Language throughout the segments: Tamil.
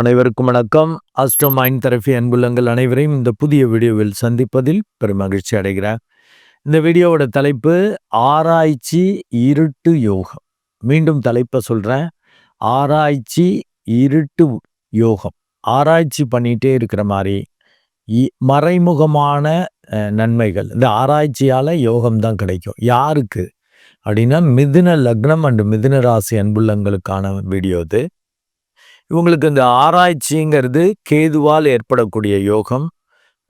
அனைவருக்கும் வணக்கம். அஸ்ட்ரோ மைண்ட் தெரபி அன்புள்ளங்கள் அனைவரையும் இந்த புதிய வீடியோவில் சந்திப்பதில் பெரும் மகிழ்ச்சி அடைகிறேன். இந்த வீடியோவோட தலைப்பு ஆராய்ச்சி இருட்டு யோகம். மீண்டும் தலைப்பை சொல்கிறேன் ஆராய்ச்சி இருட்டு யோகம். ஆராய்ச்சி பண்ணிகிட்டே இருக்கிற மாதிரி மறைமுகமான நன்மைகள். இந்த ஆராய்ச்சியால் யோகம் தான் கிடைக்கும். யாருக்கு? அப்படின்னா மிதுன லக்னம் அண்டு மிதுன ராசி அன்புள்ளங்களுக்கான வீடியோ இது. இவங்களுக்கு இந்த ஆராய்ச்சிங்கிறது கேதுவால் ஏற்படக்கூடிய யோகம்.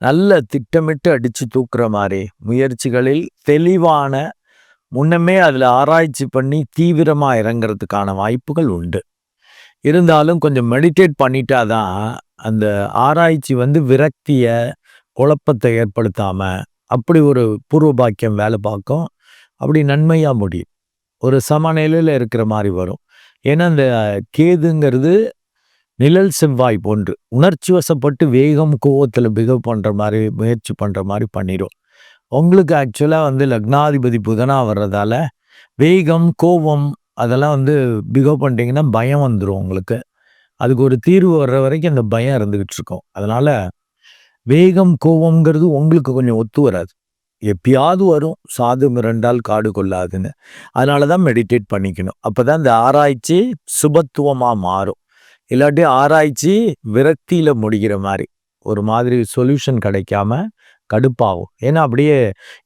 நல்ல திட்டமிட்டு அடித்து தூக்குற மாதிரி முயற்சிகளில் தெளிவான முன்னமே அதில் ஆராய்ச்சி பண்ணி தீவிரமாக இறங்கிறதுக்கான வாய்ப்புகள் உண்டு. இருந்தாலும் கொஞ்சம் மெடிடேட் பண்ணிட்டா தான் அந்த ஆராய்ச்சி வந்து விரக்தியை குழப்பத்தை ஏற்படுத்தாமல் அப்படி ஒரு பூர்வ பாக்கியம் வேலை பார்க்கும். அப்படி நன்மையாக முடியும். ஒரு சமநிலையில் இருக்கிற மாதிரி வரும். ஏன்னா அந்த கேதுங்கிறது நிழல் செவ்வாய் போன்று உணர்ச்சி வசப்பட்டு வேகம் கோவத்தில் பிகவ் பண்ணுற மாதிரி முயற்சி பண்ணுற மாதிரி பண்ணிடும் உங்களுக்கு ஆக்சுவலாக வந்து லக்னாதிபதி புதனாக வர்றதால வேகம் கோபம் அதெல்லாம் வந்து பிகவ் பண்ணிட்டீங்கன்னா பயம் வந்துடும் உங்களுக்கு. அதுக்கு ஒரு தீர்வு வர்ற வரைக்கும் அந்த பயம் இருந்துக்கிட்டு இருக்கோம் அதனால் வேகம் கோபங்கிறது உங்களுக்கு கொஞ்சம் ஒத்து வராது. எப்பயாவது வரும். சாது மிரண்டால் காடு கொள்ளாதுன்னு. அதனால தான் மெடிடேட் பண்ணிக்கணும். அப்போ தான் இந்த ஆராய்ச்சி சுபத்துவமாக மாறும். இல்லாட்டி ஆராய்ச்சி விரக்தியில் முடிகிற மாதிரி. ஒரு மாதிரி சொல்யூஷன் கிடைக்காம கடுப்பாகும். ஏன்னா அப்படியே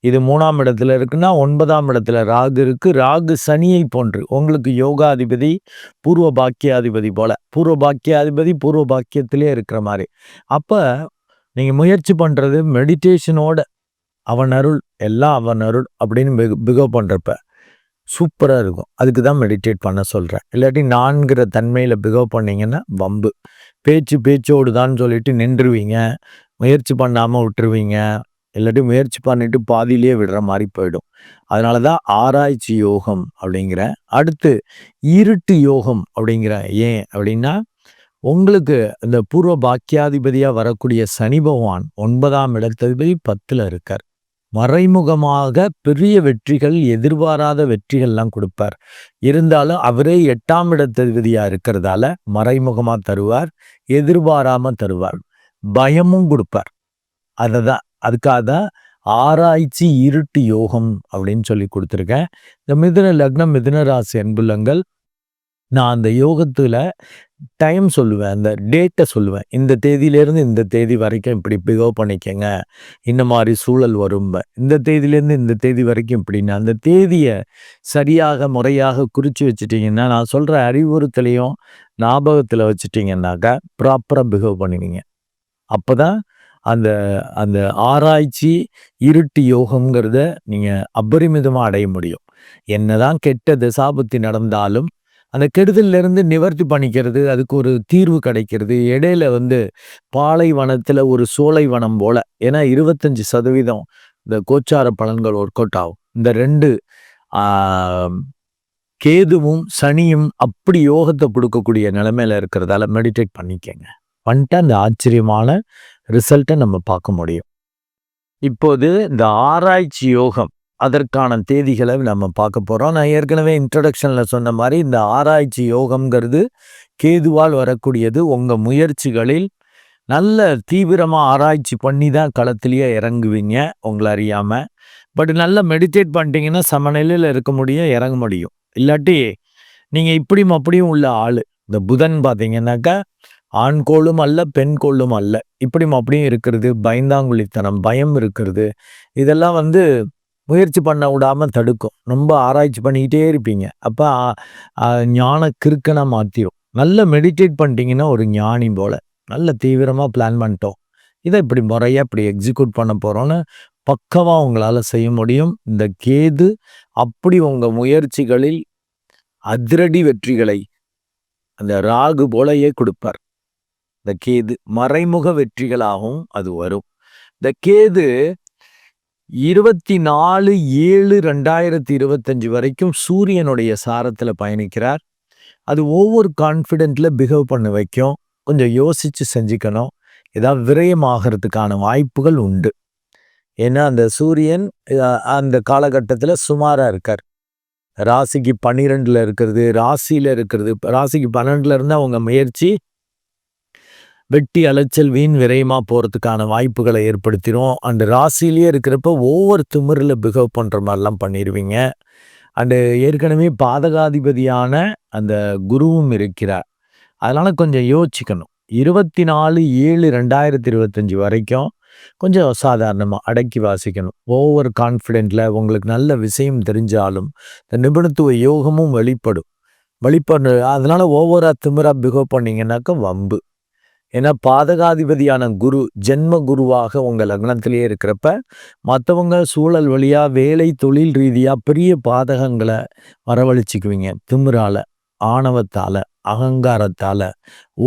இது மூணாம் இடத்துல இருக்குன்னா ஒன்பதாம் இடத்துல ராகு இருக்குது ராகு சனியை போன்று உங்களுக்கு யோகாதிபதி பூர்வ பாக்கியாதிபதி போல. பூர்வ பாக்கியாதிபதி பூர்வ பாக்கியத்திலே இருக்கிற மாதிரி. அப்போ நீங்கள் முயற்சி பண்ணுறது மெடிடேஷனோட அவன் அருள் எல்லாம் அவன் அருள் அப்படின்னு பிகோ பண்ணுறப்ப சூப்பராக இருக்கும். அதுக்கு தான் மெடிடேட் பண்ண சொல்கிறேன் இல்லாட்டி நான்கிற தன்மையில் பிகவ் பண்ணிங்கன்னா வம்பு. பேச்சு பேச்சோடு தான் சொல்லிட்டு நின்றுவீங்க. முயற்சி பண்ணாமல் விட்டுருவீங்க. இல்லாட்டி முயற்சி பண்ணிட்டு பாதியிலேயே விடுற மாதிரி போயிடும். அதனால தான் ஆராய்ச்சி யோகம் அப்படிங்கிற. அடுத்து இருட்டு யோகம் அப்படிங்கிற ஏன் அப்படின்னா உங்களுக்கு இந்த பூர்வ பாக்கியாதிபதியாக வரக்கூடிய சனி பகவான் ஒன்பதாம் இடத்ததிபதி பத்தில் இருக்கார். மறைமுகமாக பெரிய வெற்றிகள் எதிர்பாராத வெற்றிகள்லாம் கொடுப்பார். இருந்தாலும் அவரே எட்டாம் இடத்ததிபதியாக இருக்கிறதால மறைமுகமாக தருவார் எதிர்பாராமல் தருவார். பயமும் கொடுப்பார். அதை தான் அதுக்காக தான் ஆராய்ச்சி இருட்டு யோகம் அப்படின்னு சொல்லி கொடுத்துருக்கேன். இந்த மிதுன லக்னம் மிதுன ராசி அன்புலங்கள் நான் அந்த யோகத்தில் டைம் சொல்லுவேன் அந்த டேட்டை சொல்லுவேன். இந்த தேதியிலேருந்து இந்த தேதி வரைக்கும் இப்படி பிகவ் பண்ணிக்கங்க. இந்த மாதிரி சூழல் வரும். இந்த தேதியிலேருந்து இந்த தேதி வரைக்கும் இப்படின்னு. அந்த தேதியை சரியாக முறையாக குறித்து வச்சுட்டிங்கன்னா நான் சொல்கிற அறிவுறுத்தலையும் ஞாபகத்தில் வச்சுட்டிங்கன்னாக்கா ப்ராப்பராக பிகவ் பண்ணுவீங்க. அப்போ தான் அந்த அந்த ஆராய்ச்சி இருட்டு யோகங்கிறத நீங்கள் அபரிமிதமாக அடைய முடியும். என்னதான் கெட்ட தசாபத்தி நடந்தாலும் அந்த கெடுதலிருந்து நிவர்த்தி பண்ணிக்கிறது அதுக்கு ஒரு தீர்வு கிடைக்கிறது. இடையில வந்து பாலைவனத்தில் ஒரு சோலை வனம் போல ஏன்னா இருபத்தஞ்சு சதவீதம் இந்த கோச்சார பலன்கள் ஒர்க் அவுட் ஆகும். இந்த ரெண்டு கேதுவும் சனியும் அப்படி யோகத்தை கொடுக்கக்கூடிய நிலைமையில இருக்கிறதால மெடிடேட் பண்ணிக்கங்க. வந்துட்டு அந்த ஆச்சரியமான ரிசல்ட்டை நம்ம பார்க்க முடியும். இப்போது இந்த ஆராய்ச்சி யோகம் அதற்கான தேதிகளை நம்ம பார்க்க போகிறோம் நான் ஏற்கனவே இன்ட்ரடக்ஷனில் சொன்ன மாதிரி இந்த ஆராய்ச்சி யோகம்ங்கிறது கேதுவால் வரக்கூடியது. உங்கள் முயற்சிகளில் நல்ல தீவிரமாக ஆராய்ச்சி பண்ணி தான் களத்துலேயே இறங்குவீங்க உங்களை அறியாமல் பட் நல்லா மெடிடேட் பண்ணிட்டீங்கன்னா சமநிலையில் இருக்க முடியும் இறங்க முடியும். இல்லாட்டி நீங்கள் இப்படியும் அப்படியும் உள்ள ஆள். இந்த புதன் பார்த்தீங்கன்னாக்கா ஆண் கோளும் அல்ல பெண் கோளும் அல்ல. இப்படியும் அப்படியும் இருக்கிறது. பயந்தாங்குழித்தனம் பயம் இருக்கிறது. இதெல்லாம் வந்து முயற்சி பண்ண விடாமல் தடுக்கும். ரொம்ப ஆராய்ச்சி பண்ணிக்கிட்டே இருப்பீங்க. அப்போ ஞான கிறுக்கனாக மாற்றிடும் நல்ல மெடிடேட் பண்ணிட்டீங்கன்னா ஒரு ஞானி போல். நல்ல தீவிரமாக பிளான் பண்ணிட்டோம். இதை இப்படி முறையாக இப்படி எக்ஸிக்யூட் பண்ண போகிறோன்னு பக்கமாக உங்களால் செய்ய முடியும். இந்த கேது அப்படி உங்கள் முயற்சிகளில் அதிரடி வெற்றிகளை அந்த ராகு போலையே கொடுப்பார். இந்த கேது மறைமுக வெற்றிகளாகவும் அது வரும். இந்த கேது இருபத்தி நாலு ஏழு ரெண்டாயிரத்தி இருபத்தஞ்சு வரைக்கும் சூரியனுடைய சாரத்தில் பயணிக்கிறார். அது ஒவ்வொரு கான்ஃபிடென்ட்ல பிஹேவ் பண்ண வைக்கும். கொஞ்சம் யோசிச்சு செஞ்சுக்கணும். ஏதாவது விரயமாகிறதுக்கான வாய்ப்புகள் உண்டு. ஏன்னா அந்த சூரியன் அந்த காலகட்டத்தில் சுமாராக இருக்கார். ராசிக்கு பன்னிரெண்டில் இருக்கிறது ராசியில் இருக்கிறது ராசிக்கு பன்னெண்டுல இருந்து அவங்க முயற்சி வெட்டி அலைச்சல் வீண் விரயமா போறதுக்கான வாய்ப்புகளை ஏற்படுத்திடும் அண்டு ராசிலேயே இருக்கிறப்ப ஒவ்வொரு திமிரில் பிஹேவ் பண்ணுற மாதிரிலாம் பண்ணிடுவீங்க அண்டு ஏற்கனவே பாதகாதிபதியான அந்த குருவும் இருக்கிறார். அதனால் கொஞ்சம் யோசிக்கணும் இருபத்தி நாலு ஏழு ரெண்டாயிரத்தி இருபத்தஞ்சி வரைக்கும் கொஞ்சம் சாதாரணமாக அடக்கி வாசிக்கணும். ஓவர் கான்ஃபிடென்ட்டில் உங்களுக்கு நல்ல விஷயம் தெரிஞ்சாலும் இந்த நிபுணத்துவ யோகமும் வெளிப்படும். வெளிப்படு அதனால் ஓவராக திமிராக பிஹேவ் பண்ணிங்கன்னாக்கா வம்பு. ஏன்னா பாதகாதிபதியான குரு ஜென்ம குருவாக உங்கள் லக்னத்திலேயே இருக்கிறப்ப மற்றவங்க சூழல் வழியாக வேலை தொழில் ரீதியாக பெரிய பாதகங்களை வரவழைச்சிக்குவீங்க. திமிரால ஆணவத்தால் அகங்காரத்தால்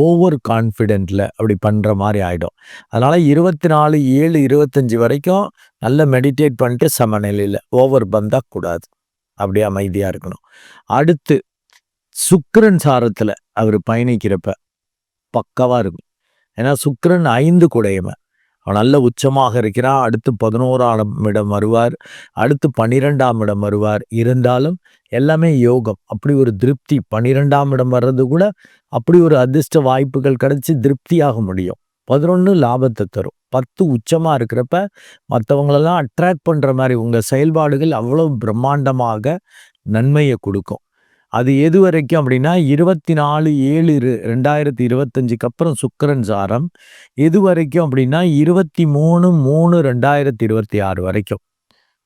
ஓவர் கான்ஃபிடென்ட்டில் அப்படி பண்ணுற மாதிரி ஆகிடும் அதனால் இருபத்தி நாலு ஏழு இருபத்தஞ்சி வரைக்கும் நல்ல மெடிடேட் பண்ணிட்டு சமநிலையில் ஓவர் பந்தாக கூடாது. அப்படியே அமைதியாக இருக்கணும். அடுத்து சுக்கரன் சாரத்தில் அவர் பயணிக்கிறப்ப பக்கவாக இருக்கும். ஏன்னா சுக்கரன் ஐந்து குடையவன். அவன் நல்ல உச்சமாக இருக்கிறான். அடுத்து பதினோராம் இடம் வருவார். அடுத்து பன்னிரெண்டாம் இடம் வருவார். இருந்தாலும் எல்லாமே யோகம். அப்படி ஒரு திருப்தி பன்னிரெண்டாம் இடம் வர்றது கூட அப்படி ஒரு அதிர்ஷ்ட வாய்ப்புகள் கிடைச்சி திருப்தியாக முடியும். பதினொன்று லாபத்தை தரும். பத்து உச்சமாக இருக்கிறப்ப மற்றவங்களெல்லாம் அட்ராக்ட் பண்ணுற மாதிரி உங்கள் செயல்பாடுகள் அவ்வளோ பிரம்மாண்டமாக நன்மையை கொடுக்கும். அது எது வரைக்கும் அப்படின்னா இருபத்தி நாலு ஏழு ரெண்டாயிரத்தி இருபத்தஞ்சுக்கு அப்புறம் சுக்கரன் சாரம். எது வரைக்கும் அப்படின்னா இருபத்தி மூணு மூணு ரெண்டாயிரத்தி இருபத்தி ஆறு வரைக்கும்.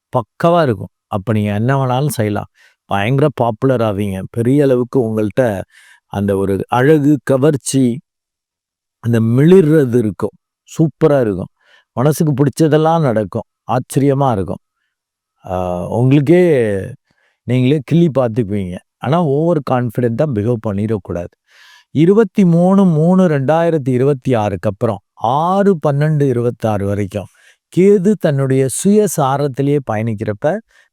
பக்கவாக இருக்கும். அப்போ நீங்கள் என்ன வேணாலும் செய்யலாம். பயங்கர பாப்புலர் ஆவீங்க. பெரிய அளவுக்கு உங்கள்கிட்ட அந்த ஒரு அழகு கவர்ச்சி அந்த மிளிர்றது இருக்கும். சூப்பராக இருக்கும். மனசுக்கு பிடிச்சதெல்லாம் நடக்கும். ஆச்சரியமாக இருக்கும். உங்களுக்கே நீங்களே கிள்ளி பார்த்துக்குவீங்க. ஆனால் ஓவர் கான்ஃபிடென்ட்டாக பிஹேவ் பண்ணிடக்கூடாது. இருபத்தி மூணு மூணு ரெண்டாயிரத்தி இருபத்தி ஆறுக்கு அப்புறம் ஆறு பன்னெண்டு இருபத்தாறு வரைக்கும் கேது தன்னுடைய சுயசாரத்திலேயே பயணிக்கிறப்ப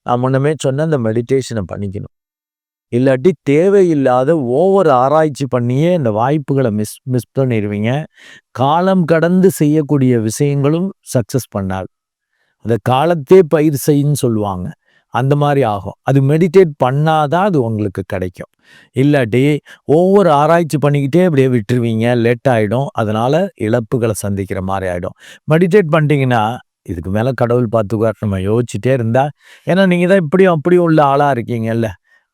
நான் முன்னமே சொன்ன அந்த மெடிடேஷனை பண்ணிக்கணும். இல்லாட்டி தேவையில்லாத ஓவர் ஆராய்ச்சி பண்ணியே இந்த வாய்ப்புகளை மிஸ் மிஸ் பண்ணிடுவீங்க. காலம் கடந்து செய்யக்கூடிய விஷயங்களும் சக்ஸஸ் பண்ணாது. அந்த காலத்தே பயிர் செய்யுன்னு சொல்லுவாங்க. அந்த மாதிரி ஆகும். அது மெடிடேட் பண்ணாதான் அது உங்களுக்கு கிடைக்கும். இல்லாட்டி ஒவ்வொரு ஆராய்ச்சி பண்ணிக்கிட்டே அப்படியே விட்டுருவீங்க லேட் ஆகிடும் அதனால் இழப்புகளை சந்திக்கிற மாதிரி ஆகிடும் மெடிடேட் பண்ணிட்டீங்கன்னா இதுக்கு மேலே கடவுள் பார்த்துக்கார் நம்ம யோசிச்சுட்டே இருந்தால் ஏன்னா நீங்கள் தான் இப்படியும் அப்படியும் உள்ள ஆளாக இருக்கீங்கல்ல.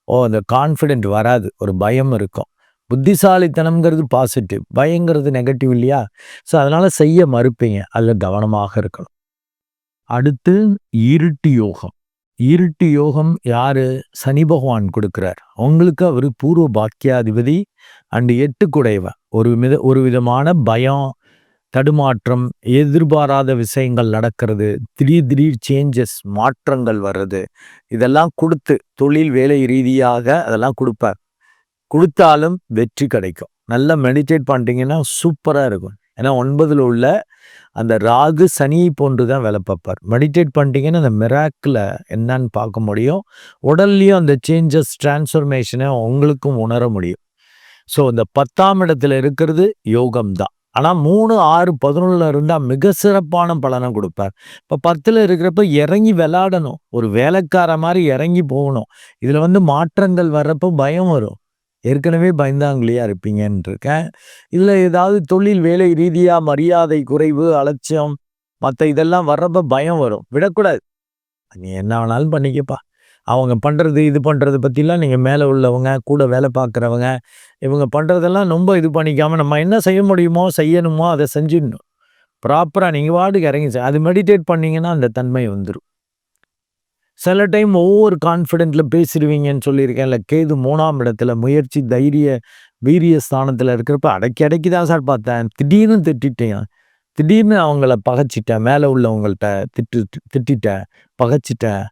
ஓ அந்த கான்ஃபிடென்ட் வராது. ஒரு பயம் இருக்கும். புத்திசாலித்தனம்ங்கிறது பாசிட்டிவ் பயங்கிறது நெகட்டிவ் இல்லையா? ஸோ அதனால் செய்ய மறுப்பீங்க. அதில் கவனமாக இருக்கணும். அடுத்து இருட்டு யோகம். இருட்டு யோகம் யாரு? சனி பகவான் கொடுக்கிறார். அவங்களுக்கு அவர் பூர்வ பாக்கியாதிபதி அண்டு எட்டு குடைவன் ஒரு வித ஒரு விதமான பயம் தடுமாற்றம் எதிர்பாராத விஷயங்கள் நடக்கிறது திடீர் திடீர் சேஞ்சஸ் மாற்றங்கள் வர்றது. இதெல்லாம் கொடுத்து தொழில் வேலை ரீதியாக அதெல்லாம் கொடுப்பார். கொடுத்தாலும் வெற்றி கிடைக்கும். நல்லா மெடிடேட் பண்ணிட்டீங்கன்னா சூப்பராக இருக்கும். ஏன்னா ஒன்பதில் உள்ள அந்த ராகு சனியை போன்று தான் வேலை பார்ப்பார். மெடிடேட் பண்ணிட்டீங்கன்னா அந்த மிராக்கில் என்னன்னு பார்க்க முடியும். உடல்லையும் அந்த சேஞ்சஸ் டிரான்ஸ்ஃபர்மேஷனை உங்களுக்கும் உணர முடியும். ஸோ இந்த பத்தாம் இடத்துல இருக்கிறது யோகம் தான் ஆனால் மூணு ஆறு பதினொன்றில் இருந்தால் மிக சிறப்பான பலனை கொடுப்பார். இப்போ பத்தில் இருக்கிறப்ப இறங்கி விளாடணும் ஒரு வேலைக்கார மாதிரி இறங்கி போகணும். இதில் வந்து மாற்றங்கள் வர்றப்போ பயம் வரும். ஏற்கனவே பயந்தாங்களையா இருப்பீங்கன்னு இருக்கேன் இல்லை ஏதாவது தொழில் வேலை ரீதியாக மரியாதை குறைவு அலட்சியம் மற்ற இதெல்லாம் வர்றப்ப பயம் வரும். விடக்கூடாது. நீ என்ன வேணாலும் பண்ணிக்கப்பா. அவங்க பண்ணுறது இது பண்ணுறது பற்றிலாம் நீங்கள் மேலே உள்ளவங்க கூட வேலை பார்க்குறவங்க இவங்க பண்ணுறதெல்லாம் ரொம்ப இது பண்ணிக்காமல் நம்ம என்ன செய்ய முடியுமோ செய்யணுமோ அதை செஞ்சிடணும். ப்ராப்பராக நீங்கள் வாட்டுக்கு இறங்கி அது மெடிடேட் பண்ணிங்கன்னா அந்த தன்மை வந்துடும் சில டைம் ஒவ்வொரு கான்ஃபிடென்ட்டில் பேசிடுவீங்கன்னு சொல்லியிருக்கேன்ல. கேது மூணாம் இடத்துல முயற்சி தைரிய வீரிய ஸ்தானத்தில் இருக்கிறப்ப அடக்கி அடக்கி தான் சார் பார்த்தேன். திடீர்னு திட்டிட்டேன். திடீர்னு அவங்கள பகைச்சிட்டேன். மேலே உள்ளவங்கள்ட்ட திட்டு திட்டிட்டேன். பகைச்சிட்டேன்.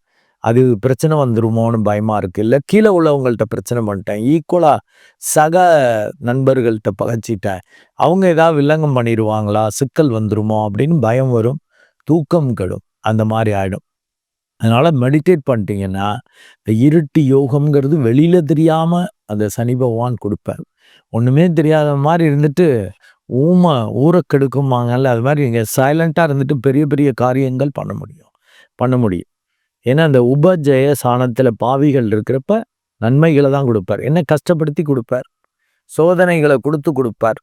அது பிரச்சனை வந்துருமோன்னு பயமாக இருக்குது இல்லை கீழே உள்ளவங்கள்ட்ட பிரச்சனை பண்ணிட்டேன். ஈக்குவலாக சக நண்பர்கள்ட்ட பகைச்சிட்டேன். அவங்க ஏதாவது வில்லங்கம் பண்ணிடுவாங்களா சிக்கல் வந்துருமோ அப்படின்னு பயம் வரும். தூக்கம் கெடும். அந்த மாதிரி ஆகிடும் அதனால் மெடிடேட் பண்ணிட்டீங்கன்னா இந்த இருட்டு யோகம்ங்கிறது வெளியில் தெரியாமல் அந்த சனி பகவான் கொடுப்பார். ஒன்றுமே தெரியாத மாதிரி இருந்துட்டு ஊமை ஊரை கெடுக்குமாங்கல்ல அது மாதிரி நீங்கள் சைலண்ட்டாக இருந்துட்டு பெரிய பெரிய காரியங்கள் பண்ண முடியும். பண்ண முடியும். ஏன்னா அந்த உபஜய சாணத்தில் பாவிகள் இருக்கிறப்ப நன்மைகளை தான் கொடுப்பார். என்ன கஷ்டப்படுத்தி கொடுப்பார்? சோதனைகளை கொடுத்து கொடுப்பார்.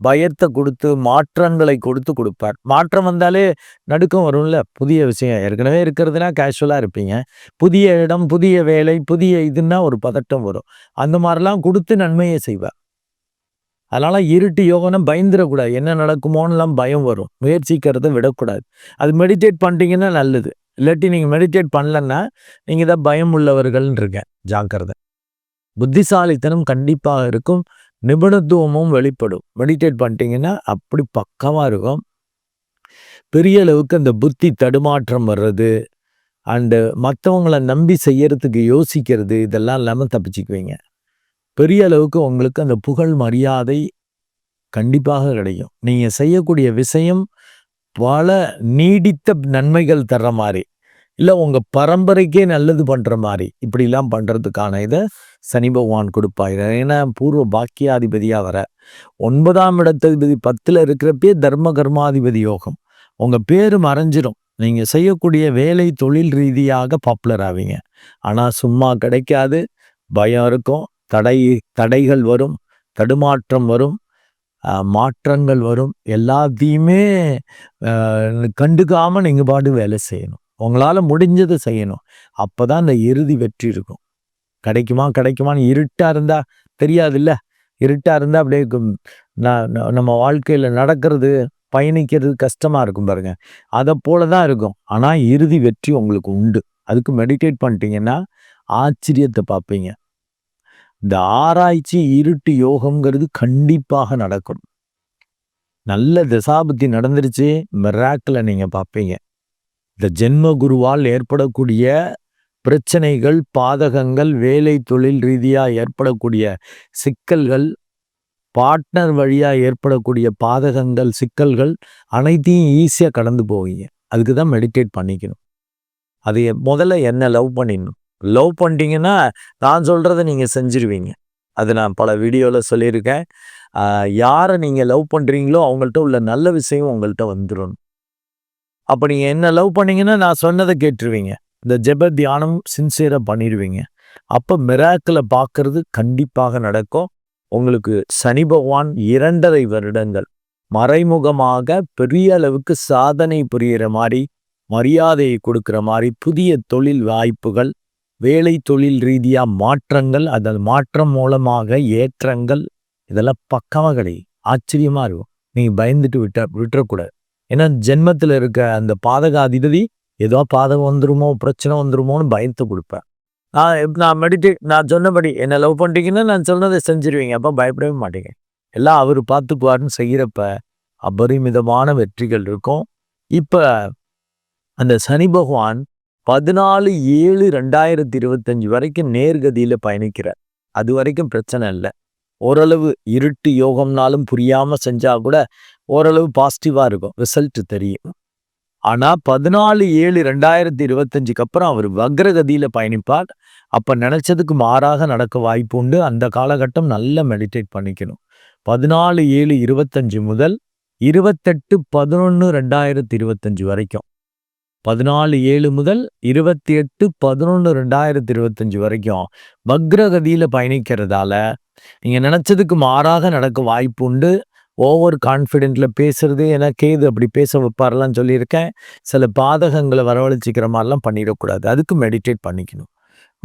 பயத்தை கொடுத்து மாற்றங்களை கொடுத்து கொடுப்பார். மாற்றம் வந்தாலே நடுக்கம் வரும்ல? புதிய விஷயம். ஏற்கனவே இருக்கிறதுனா கேஷுவலாக இருப்பீங்க. புதிய இடம் புதிய வேலை புதிய இதுன்னா ஒரு பதட்டம் வரும். அந்த மாதிரிலாம் கொடுத்து நன்மையை செய்வார். அதனால் இருட்டு யோகம்னா பயந்துடக்கூடாது என்ன நடக்குமோன்னெலாம் பயம் வரும். முயற்சிக்கிறத விடக்கூடாது. அது மெடிடேட் பண்ணிட்டீங்கன்னா நல்லது. இல்லாட்டி நீங்கள் மெடிடேட் பண்ணலன்னா நீங்கள் தான் பயம் உள்ளவர்கள்னு இருக்கேன். ஜாக்கிரதை. புத்திசாலித்தனம் கண்டிப்பாக இருக்கும். நிபுணத்துவமும் வெளிப்படும். மெடிடேட் பண்ணிட்டீங்கன்னா அப்படி பக்கமாக இருக்கும். பெரிய அளவுக்கு அந்த புத்தி தடுமாற்றம் வர்றது அண்டு மற்றவங்கள நம்பி செய்யறதுக்கு யோசிக்கிறது இதெல்லாம் இல்லாமல் தப்பிச்சுக்குவீங்க. பெரிய அளவுக்கு உங்களுக்கு அந்த புகழ் மரியாதை கண்டிப்பாக கிடைக்கும். நீங்கள் செய்யக்கூடிய விஷயம் பல நீடித்த நன்மைகள் தர்ற மாதிரி இல்லை உங்கள் பரம்பரைக்கே நல்லது பண்ணுற மாதிரி. இப்படிலாம் பண்ணுறதுக்கான இதை சனி பகவான் கொடுப்பார். ஏன்னா பூர்வ பாக்கியாதிபதியாக வர ஒன்பதாம் இடத்ததிபதி பத்தில் இருக்கிறப்பே தர்ம கர்மாதிபதி யோகம். உங்கள் பேர் மறைஞ்சிரும் நீங்கள் செய்யக்கூடிய வேலை தொழில் ரீதியாக பாப்புலர் ஆவீங்க. ஆனால் சும்மா கிடைக்காது. பயம் இருக்கும். தடை தடைகள் வரும். தடுமாற்றம் வரும். மாற்றங்கள் வரும். எல்லாத்தையுமே கண்டுக்காமல் நீங்கள் பாட்டு வேலை செய்யணும். உங்களால் முடிஞ்சதை செய்யணும். அப்போ தான் அந்த இறுதி வெற்றி இருக்கும். கிடைக்குமா கிடைக்குமான்னு இருட்டாக இருந்தால் தெரியாதுல்ல. இருட்டாக இருந்தால் அப்படியே நான் நம்ம வாழ்க்கையில் நடக்கிறது பயணிக்கிறது கஷ்டமாக இருக்கும் பாருங்க. அதை போல தான் இருக்கும். ஆனால் இறுதி வெற்றி உங்களுக்கு உண்டு. அதுக்கு மெடிடேட் பண்ணிட்டீங்கன்னா ஆச்சரியத்தை பார்ப்பீங்க இந்த ஆராய்ச்சி இருட்டு யோகம்ங்கிறது கண்டிப்பாக நடக்கும். நல்ல தசாபத்தி நடந்துருச்சு மெராக்கில் நீங்கள் பார்ப்பீங்க இந்த ஜென்ம குருவால் ஏற்படக்கூடிய பிரச்சனைகள் பாதகங்கள் வேலை தொழில் ரீதியாக ஏற்படக்கூடிய சிக்கல்கள் பார்ட்னர் வழியாக ஏற்படக்கூடிய பாதகங்கள் சிக்கல்கள் அனைத்தையும் ஈஸியாக கடந்து போவீங்க. அதுக்கு தான் மெடிடேட் பண்ணிக்கணும். அது முதல்ல என்ன லவ் பண்ணிடணும். லவ் பண்ணிட்டீங்கன்னா நான் சொல்கிறத நீங்கள் செஞ்சிருவீங்க. அது நான் பல வீடியோவில் சொல்லியிருக்கேன். யாரை நீங்கள் லவ் பண்ணுறீங்களோ அவங்கள்ட்ட உள்ள நல்ல விஷயம் உங்கள்கிட்ட வந்துடும் அப்போ நீங்கள் என்ன லவ் பண்ணீங்கன்னா நான் சொன்னதை கேட்டுருவீங்க. இந்த ஜெப தியானம் சின்சியராக பண்ணிடுவீங்க. அப்போ மிராக்கில் பார்க்கறது கண்டிப்பாக நடக்கும். உங்களுக்கு சனி பகவான் இரண்டரை வருடங்கள் மறைமுகமாக பெரிய அளவுக்கு சாதனை புரிகிற மாதிரி மரியாதையை கொடுக்குற மாதிரி புதிய தொழில் வாய்ப்புகள் வேலை தொழில் ரீதியாக மாற்றங்கள் அதன் மாற்றம் மூலமாக ஏற்றங்கள் இதெல்லாம் பக்கமாக கிடையாது ஆச்சரியமாக இருக்கும். நீங்கள் பயந்துட்டு விட்ட விட்டுறக்கூடாது. ஏன்னா ஜென்மத்தில் இருக்க அந்த பாதகாதிபதி ஏதோ பாதகம் வந்துருமோ பிரச்சனை வந்துருமோன்னு பயத்தை கொடுப்பேன். நான் நான் மெடிடேட் நான் சொன்னபடி என்னை லவ் பண்ணிட்டீங்கன்னா நான் சொன்னதை செஞ்சிருவீங்க அப்போ பயப்படவே மாட்டேங்க. எல்லாம் அவர் பார்த்துக்குவாருன்னு செய்கிறப்ப அபரிமிதமான வெற்றிகள் இருக்கும். இப்போ அந்த சனி பகவான் பதினாலு ஏழு ரெண்டாயிரத்தி இருபத்தஞ்சு வரைக்கும் நேர்கதியில் பயணிக்கிறார். அது வரைக்கும் பிரச்சனை இல்லை. ஓரளவு இருட்டு யோகம்னாலும் புரியாமல் செஞ்சால் கூட ஓரளவு பாசிட்டிவாக இருக்கும். ரிசல்ட் தெரியும். ஆனால் பதினாலு ஏழு ரெண்டாயிரத்தி இருபத்தஞ்சுக்கு அப்புறம் அவர் வக்ரகதியில் பயணிப்பார். அப்போ நினச்சதுக்கு மாறாக நடக்க வாய்ப்பு உண்டு. அந்த காலகட்டம் நல்லா மெடிடேட் பண்ணிக்கணும். பதினாலு ஏழு இருபத்தஞ்சு முதல் இருபத்தெட்டு பதினொன்று ரெண்டாயிரத்தி இருபத்தஞ்சு வரைக்கும். பதினாலு ஏழு முதல் இருபத்தி எட்டு பதினொன்று ரெண்டாயிரத்தி இருபத்தஞ்சு வரைக்கும் வக்ரகதியில் பயணிக்கிறதால நீங்கள் நினச்சதுக்கு மாறாக நடக்க வாய்ப்பு உண்டு. ஓவர் கான்ஃபிடென்ட்டில் பேசுகிறது ஏன்னா கேது அப்படி பேச வைப்பாரெல்லாம் சொல்லியிருக்கேன். சில பாதகங்களை வரவழைச்சிக்கிற மாதிரிலாம் பண்ணிடக்கூடாது. அதுக்கு மெடிடேட் பண்ணிக்கணும்.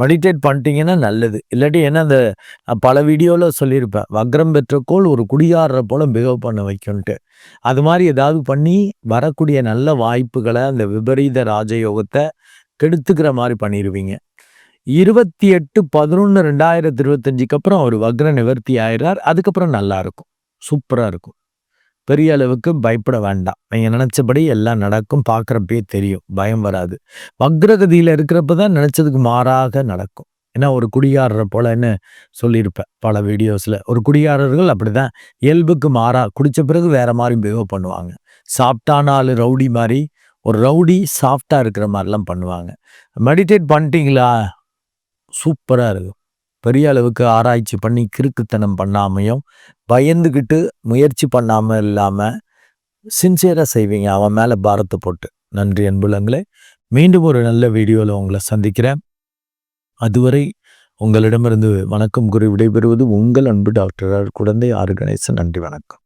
மெடிடேட் பண்ணிட்டீங்கன்னா நல்லது. இல்லாட்டி ஏன்னா அந்த பல வீடியோவில் சொல்லியிருப்பேன். வக்ரம் பெற்ற கோள் ஒரு குடியாடுற போல் பிஹேவ் பண்ண வைக்கும்ன்ட்டு. அது மாதிரி ஏதாவது பண்ணி வரக்கூடிய நல்ல வாய்ப்புகளை அந்த விபரீத ராஜயோகத்தை கெடுத்துக்கிற மாதிரி பண்ணிடுவீங்க இருபத்தி எட்டு பதினொன்று ரெண்டாயிரத்தி இருபத்தஞ்சுக்கு அப்புறம் அவர் வக்ர நிவர்த்தி ஆயிடுறார். அதுக்கப்புறம் நல்லாயிருக்கும் சூப்பராக இருக்கும். பெரிய அளவுக்கு பயப்பட வேண்டாம். நீங்கள் நினச்சபடி எல்லாம் நடக்கும். பார்க்குறப்பே தெரியும். பயம் வராது. வக்ரகதியில் இருக்கிறப்ப தான் நினச்சதுக்கு மாறாக நடக்கும். ஏன்னா ஒரு குடியாரரை போலன்னு என்ன சொல்லியிருப்பேன் பல வீடியோஸில். ஒரு குடியாரர்கள் அப்படி தான் இயல்புக்கு மாறா குடித்த பிறகு வேறு மாதிரி பிஹேவ் பண்ணுவாங்க. சாஃப்டான ரவுடி மாதிரி ஒரு ரவுடி சாஃப்டாக இருக்கிற மாதிரிலாம் பண்ணுவாங்க. மெடிடேட் பண்ணிட்டீங்களா? சூப்பராக இருக்கும். பெரிய அளவுக்கு ஆராய்ச்சி பண்ணி கிறுக்குத்தனம் பண்ணாமையும் பயந்துக்கிட்டு முயற்சி பண்ணாமல் இல்லாமல் சின்சியராக செய்வீங்க. அவன் மேலே பாரத்தை போட்டு. நன்றி அன்புலங்களே. மீண்டும் ஒரு நல்ல வீடியோவில் உங்களை சந்திக்கிறேன். அதுவரை உங்களிடமிருந்து வணக்கம் கூறி விடைபெறுவது உங்கள் அன்பு டாக்டர் குழந்தை ஆர்கனைசன் நன்றி வணக்கம்.